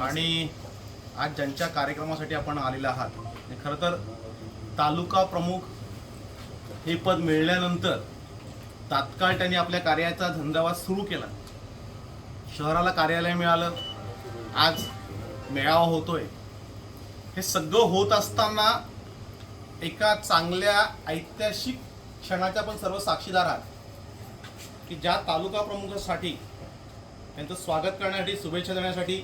आणि आज ज्यांच्या कार्यक्रमासाठी आपण आलेला आहात खरं तर तालुका प्रमुख हे पद मिळाल्यानंतर तात्काळ त्यांनी आपल्या कार्याचा धंदावाद सुरू केला. शहराला कार्यालय मिळालं. आज मेळावा होतोय. हे सगळं होत असताना एका चांगल्या ऐतिहासिक क्षणाच्या पण सर्व साक्षीदार आहात की ज्या तालुका प्रमुखासाठी त्यांचं स्वागत करण्यासाठी शुभेच्छा देण्यासाठी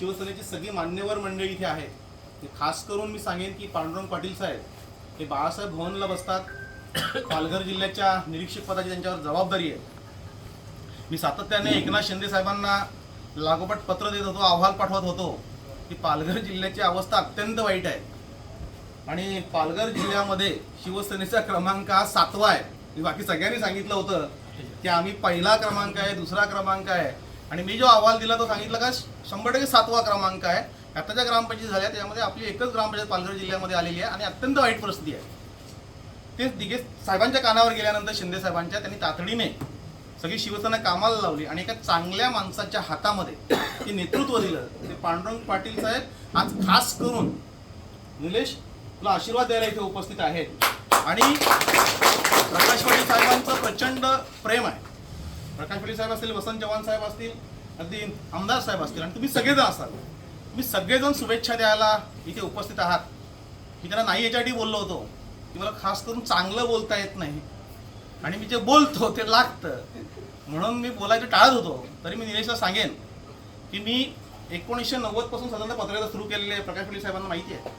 शिवसेनेची सगळी मान्यवर मंडळी इथे आहेत. खास करून मी सांगेन की पांडुरंग पाटील साहेब हे बाळासाहेब भवनला बसतात. पालघर जिल्ह्याच्या निरीक्षक पदाची त्यांच्यावर जबाबदारी आहे. मी सातत्याने एकनाथ शिंदे साहेबांना लागोपाठ पत्र देत होतो अहवाल पाठवत होतो की पालघर जिल्ह्याची अवस्था अत्यंत वाईट आहे. आणि पालघर जिल्ह्यामध्ये शिवसेनेचा क्रमांक हा सातवा आहे. मी बाकी सगळ्यांनी सांगितलं होतं की आम्ही पहिला क्रमांक आहे दुसरा क्रमांक आहे. आणि मी जो अहवाल दिला तो सांगितलं का शंभर टक्के सातवा क्रमांक आहे. आताच्या ग्रामपंचायती झाल्या त्याच्यामध्ये आपली एकच ग्रामपंचायत पालघर जिल्ह्यामध्ये आलेली आहे आणि अत्यंत वाईट परिस्थिती आहे. तेच दिघे साहेबांच्या कानावर गेल्यानंतर शिंदे साहेबांच्या त्यांनी तातडीने सगळी शिवसेना कामाला लावली आणि एका चांगल्या माणसाच्या हातामध्ये ते नेतृत्व दिलं. ते पांडुरंग पाटील साहेब आज खास करून निलेश तुला आशीर्वाद द्यायला इथे उपस्थित आहेत. आणि प्रकाश पाटील साहेबांचं प्रचंड प्रेम आहे. प्रकाश पाटील साहेब असतील वसंत चव्हाण साहेब असतील अगदी आमदार साहेब असतील. आणि तुम्ही सगळेजण असाल. तुम्ही सगळेजण शुभेच्छा द्यायला इथे उपस्थित आहात. मी त्यांना नाही याच्यासाठी बोललो होतो. की मला खास करून चांगलं बोलता येत नाही. आणि मी जे बोलतो ते लागतं. म्हणून मी बोलायचं टाळत होतो. तरी मी निलेशला सांगेन की मी एकोणीसशे नव्वदपासून साधारणतः पत्रकार सुरू केलेले आहे. प्रकाश पाटील साहेबांना माहिती आहे.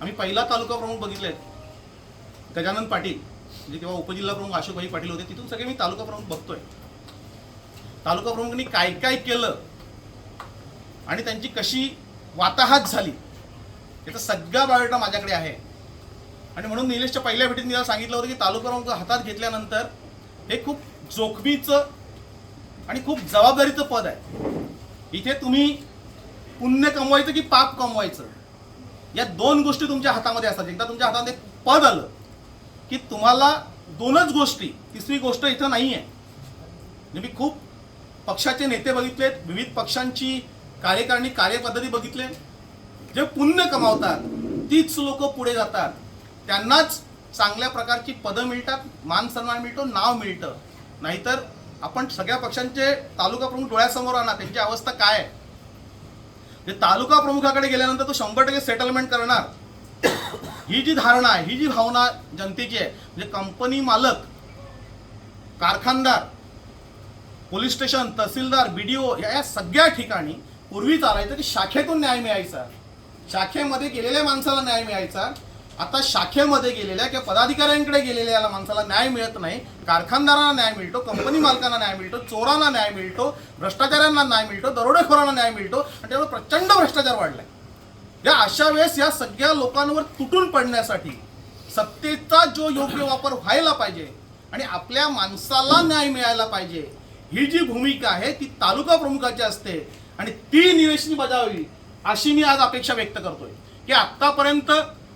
आम्ही पहिला तालुका प्रमुख बघितले गजानन पाटील म्हणजे तेव्हा उपजिल्हा प्रमुख अशोकभाई पाटील होते तिथून सगळे मी तालुका प्रमुख बघतोय. तालुका प्रमुखांनी काय काय केलं आणि त्यांची कशी वाताहात झाली याचा सगळा बायोडेटा माझ्याकडे आहे. आणि म्हणून निलेशच्या पहिल्या भेटीत मी सांगितलं होतं की तालुका प्रमुख हातात घेतल्यानंतर हे खूप जोखमीचं आणि खूप जबाबदारीचं पद आहे. इथे तुम्ही पुण्य कमवायचं की पाप कमवायचं या दोन गोष्टी तुमच्या हातामध्ये असतात. एकदा तुमच्या हातात पद आलं की तुम्हाला दोनच गोष्टी तिसरी गोष्ट इथं नाही आहे मी खूप पक्षाचे नेते बघितलेत विविध पक्षांची कार्यकारिणी कार्यपद्धती बघितले जे पुण्य कमावतात तीच लोक पुढे जातात. त्यांनाच चांगल्या प्रकारची पदं मिळतात मान सन्मान मिळतो नाव मिळतं. नाहीतर आपण सगळ्या पक्षांचे तालुका प्रमुख डोळ्यासमोर आणा त्यांची अवस्था काय आहे? जे तालुका प्रमुखाकडे गेल्यानंतर तो शंभर टक्के सेटलमेंट करणार. ही जी धारणा आहे ही जी भावना जनतेची आहे म्हणजे कंपनी मालक कारखानदार पोलीस स्टेशन तहसीलदार बी डी ओ या सगळ्या ठिकाणी पूर्वी चालायचं की शाखेतून न्याय मिळायचा. शाखेमध्ये गेलेल्या माणसाला न्याय मिळायचा. आता शाखेमध्ये गेलेल्या किंवा पदाधिकाऱ्यांकडे गेलेल्या याला माणसाला न्याय मिळत नाही. कारखानदारांना न्याय मिळतो कंपनी मालकांना न्याय मिळतो चोरांना न्याय मिळतो भ्रष्टाचाऱ्यांना न्याय मिळतो दरोडेखोरांना न्याय मिळतो आणि त्यामुळे प्रचंड भ्रष्टाचार वाढलाय. या अशा वेळेस या सगळ्या लोकांवर तुटून पडण्यासाठी सत्तेचा जो योग्य वापर व्हायला पाहिजे आणि आपल्या माणसाला न्याय मिळायला पाहिजे ही जी भूमिका आहे ती तालुका प्रमुखाची असते आणि ती निवेशनी बजावी अशी मी आज अपेक्षा व्यक्त करतोय. की आत्तापर्यंत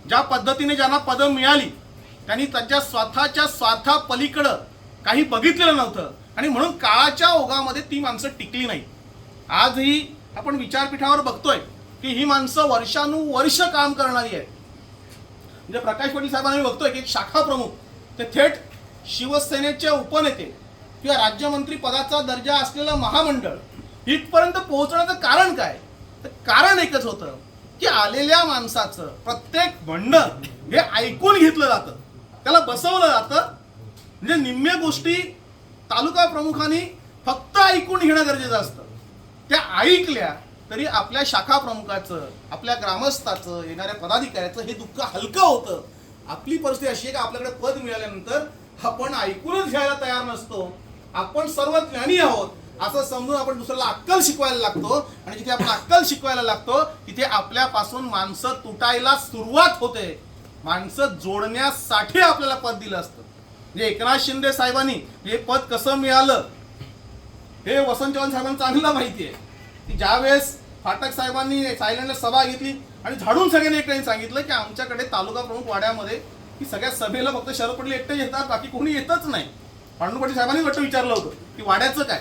ज्या पद्धतीने ज्यांना पदं मिळाली त्यांनी त्यांच्या स्वतःच्या स्वार्था पलीकडं काही बघितलेलं नव्हतं आणि म्हणून काळाच्या ओघामध्ये ती माणसं टिकली नाही. आजही आपण विचारपीठावर बघतोय की ही माणसं वर्षानुवर्ष काम करणारी आहेत. म्हणजे प्रकाश पाटील साहेबांना मी बघतोय की एक शाखा प्रमुख ते थेट शिवसेनेचे उपनेते किंवा राज्यमंत्री पदाचा दर्जा असलेलं महामंडळ इथपर्यंत पोहोचण्याचं कारण काय? तर कारण एकच होतं की आलेल्या माणसाचं प्रत्येक म्हणणं हे ऐकून घेतलं जातं. त्याला बसवलं जातं. म्हणजे निम्म्या गोष्टी तालुका प्रमुखांनी फक्त ऐकून घेणं गरजेचं असतं. त्या ऐकल्या तरी आपल्या शाखा प्रमुखाचं आपल्या ग्रामस्थाचं येणाऱ्या पदाधिकाऱ्याचं हे दुःख हलकं होतं. आपली परिस्थिती अशी आहे की आपल्याकडे पद मिळाल्यानंतर आपण ऐकूनच घ्यायला तयार नसतो. आपण सर्व ज्ञानी आहोत. असं समजून आपण दुसऱ्याला अक्कल शिकवायला लागतो. आणि जिथे आपण अक्कल शिकवायला लागतो तिथे आपल्यापासून माणसं तुटायला सुरुवात होते. माणसं जोडण्यासाठी आपल्याला पद दिलं असतं. म्हणजे एकनाथ शिंदे साहेबांनी हे पद कसं मिळालं हे वसंत चव्हाण साहेबांना चांगलं माहिती आहे. की ज्यावेळेस फाटक साहेबांनी सायलेंटला सभा घेतली आणि झाडून सगळ्यांनी एकट्याने सांगितलं की आमच्याकडे तालुका प्रमुख वाड्यामध्ये की सगळ्या सभेला फक्त शरद पटेल एकटे येतात बाकी कोणी येतच नाही. पांडू पाटील साहेबांनी वाटतं विचारलं होतं की वाड्याचं काय?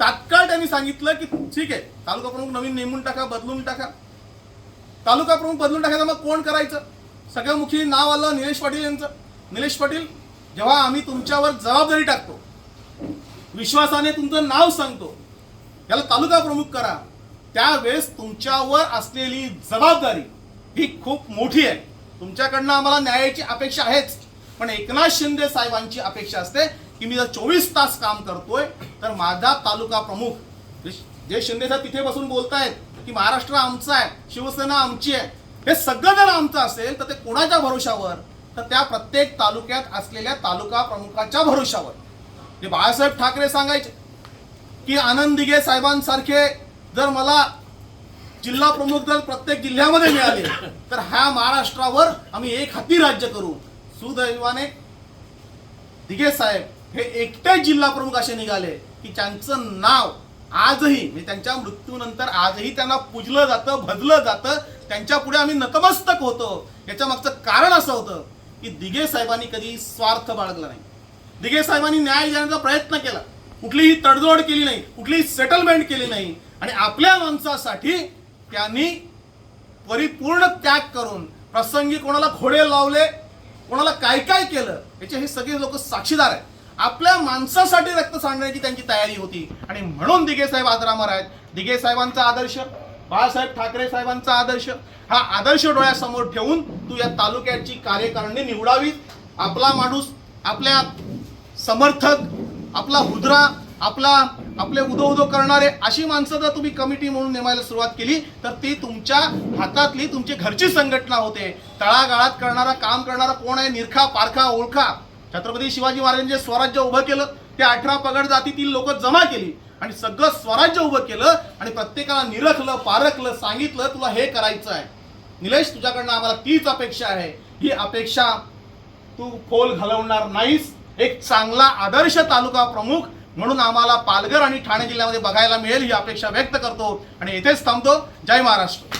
तात्काळ त्यांनी सांगितलं की ठीक आहे तालुका प्रमुख नवीन नेमून टाका बदलून टाका. तालुका प्रमुख बदलून टाकायचं मग कोण करायचं? सगळ्या मुखी नाव आलं निलेश पाटील यांचं. निलेश पाटील जेव्हा आम्ही तुमच्यावर जबाबदारी टाकतो विश्वासाने तुमचं नाव सांगतो याला तालुका प्रमुख करा. त्यावेळेस तुमच्यावर असलेली जबाबदारी ही खूप मोठी आहे. तुमच्याकडनं आम्हाला न्यायाची अपेक्षा आहेच. पण एकनाथ शिंदे साहेबांची अपेक्षा असते की मी जर चोवीस तास काम करतोय तर माझा तालुका प्रमुख जे- शिंदे साहेब तिथे बसून बोलतायत की महाराष्ट्र आमचा आहे शिवसेना आमची आहे हे सगळं जर आमचं असेल तर ते कोणाच्या भरोशावर? तर त्या प्रत्येक तालुक्यात असलेल्या तालुका प्रमुखाच्या भरोशावर. जे बाळासाहेब ठाकरे सांगायचे की आनंद दिघे साहेबांसारखे जर मला जिल्हा प्रमुख जर प्रत्येक जिल्ह्यामध्ये मिळाले तर ह्या महाराष्ट्रावर आम्ही एक हाती राज्य करू. सुदैवाने दिघे साहेब हे एकटे जिल्हा प्रमुख असे निघाले की त्यांचं नाव आजही म्हणजे त्यांच्या मृत्यूनंतर आजही त्यांना पूजलं जातं भजलं जातं. त्यांच्या पुढे आम्ही नतमस्तक होतो. याच्या मागचं कारण असं होतं की दिघे साहेबांनी कधी स्वार्थ बाळगला नाही. दिघे साहेबांनी न्याय देण्याचा प्रयत्न केला. कुठलीही तडजोड केली नाही कुठलीही सेटलमेंट केली नाही. आणि आपल्या माणसासाठी त्यांनी परिपूर्ण त्याग करून प्रसंगी कोणाला घोडे लावले कोणाला काय काय केलं याचे हे सगळे लोक साक्षीदार आहेत. आपल्या माणसासाठी रक्त सांडण्याची त्यांची तयारी होती. आणि म्हणून दिगे साहेब आदरामर आहेत. दिगे साहेबांचा आदर्श बाळासाहेब ठाकरे साहेबांचा आदर्श हा आदर्श डोळ्यासमोर ठेवून तू या तालुक्याची कार्यकारणी निवडावी आपला माणूस आपल्या समर्थक आपला हुदरा आपला आपले उदो उदो करणारे अशी माणसं जर तुम्ही कमिटी म्हणून नेमायला सुरुवात केली तर ती तुमच्या हातातली तुमची घरची संघटना होते. तळागाळात करणारा काम करणारा कोण आहे? निरखा पारखा ओळखा. छत्रपती शिवाजी महाराजांनी स्वराज्य उभं केलं ते अठरा पगड जातीतील लोक जमा केली. आणि सगळं स्वराज्य उभं केलं आणि प्रत्येकाला निरखलं पारखलं सांगितलं तुला हे करायचं आहे. निलेश तुझ्याकडनं आम्हाला तीच अपेक्षा आहे. ही अपेक्षा तू खोल घालवणार नाहीस. एक चांगला आदर्श तालुका प्रमुख म्हणून आम्हाला पालघर आणि ठाणे जिल्ह्यामध्ये बघायला मिळेल ही अपेक्षा व्यक्त करतो आणि येथेच थांबतो. जय महाराष्ट्र.